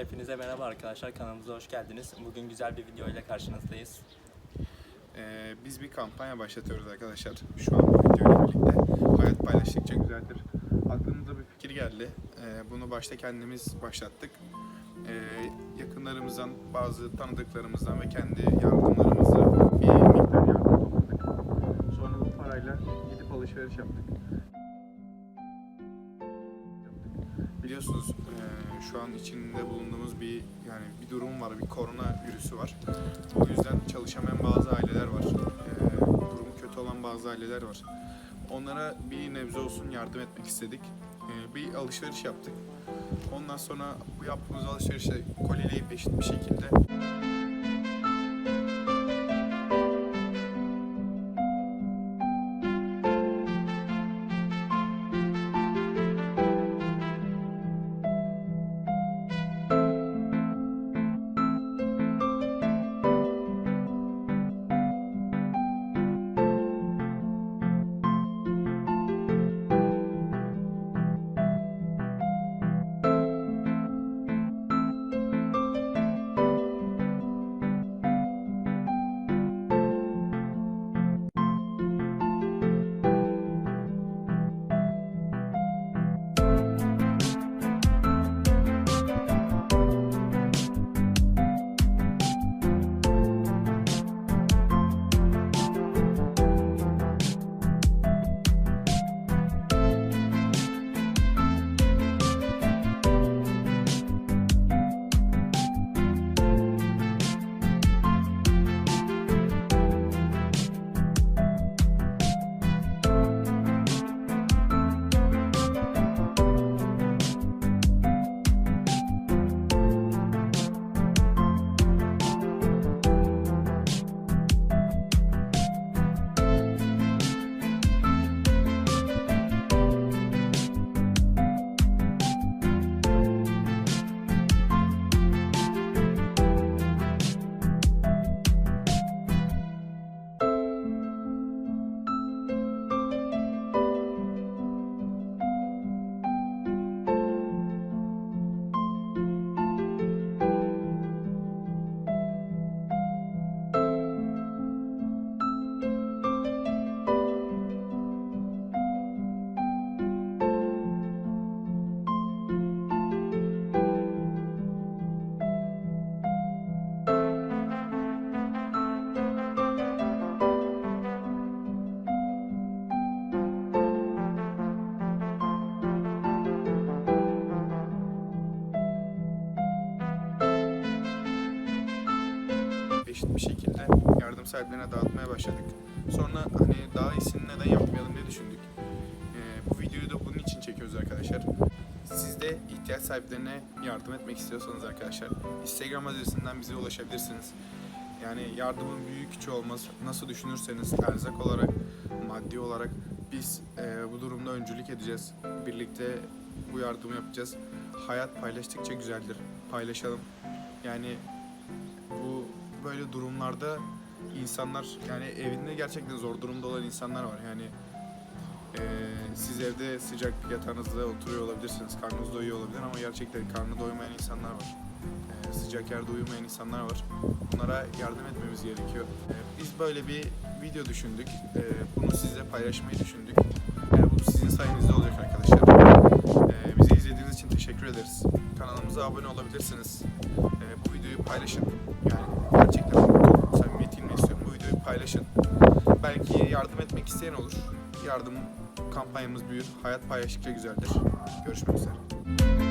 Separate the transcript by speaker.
Speaker 1: Hepinize merhaba arkadaşlar. Kanalımıza hoş geldiniz. Bugün güzel bir video ile karşınızdayız.
Speaker 2: Ee, biz bir kampanya başlatıyoruz arkadaşlar. Şu an bu videoyla birlikte. Hayat paylaştıkça güzeldir. Aklımıza bir fikir geldi. Ee, bunu başta kendimiz başlattık. Ee, yakınlarımızdan, bazı tanıdıklarımızdan ve kendi yardımlarımızla bir miktar yardım topladık. Sonra bu parayla gidip alışveriş yaptık. Biliyorsunuz eee, şu an içinde bulunduğumuz bir yani bir durum var, bir korona virüsü var. O yüzden çalışamayan bazı aileler var. Eee, durumu kötü olan bazı aileler var. Onlara bir nebze olsun yardım etmek istedik. Eee, bir alışveriş yaptık. Ondan sonra bu yaptığımız alışverişe kolileyip eşit bir şekilde eşit bir şekilde yardım sahiplerine dağıtmaya başladık. Sonra hani daha iyisini neden yapmayalım diye düşündük. Ee, bu videoyu da bunun için çekiyoruz arkadaşlar. Siz de ihtiyaç sahiplerine yardım etmek istiyorsanız arkadaşlar Instagram adresinden bize ulaşabilirsiniz. Yani yardımın büyük küçüğü olmaz. Nasıl düşünürseniz erzak olarak, maddi olarak biz e, bu durumda öncülük edeceğiz. Birlikte bu yardımı yapacağız. Hayat paylaştıkça güzeldir. Paylaşalım. Yani bu böyle durumlarda insanlar yani evinde gerçekten zor durumda olan insanlar var. Yani eee, siz evde sıcak yatağınızda oturuyor olabilirsiniz. Karnınız doyuyor olabilir ama gerçekten karnı doymayan insanlar var. Eee, sıcak yerde uyumayan insanlar var. Bunlara yardım etmemiz gerekiyor. Eee, biz böyle bir video düşündük. Eee, bunu sizle paylaşmayı düşündük. Eee, bu sizin sayenizde olacak arkadaşlar. Eee, bizi izlediğiniz için teşekkür ederiz. Kanalımıza abone olabilirsiniz. Eee, bu videoyu paylaşın. Yani gerçekten çok samimiyetimle istiyorum. Bu videoyu paylaşın. Belki yardım etmek isteyen olur. Yardım kampanyamız büyür. Hayat paylaştıkça güzeldir. Görüşmek üzere.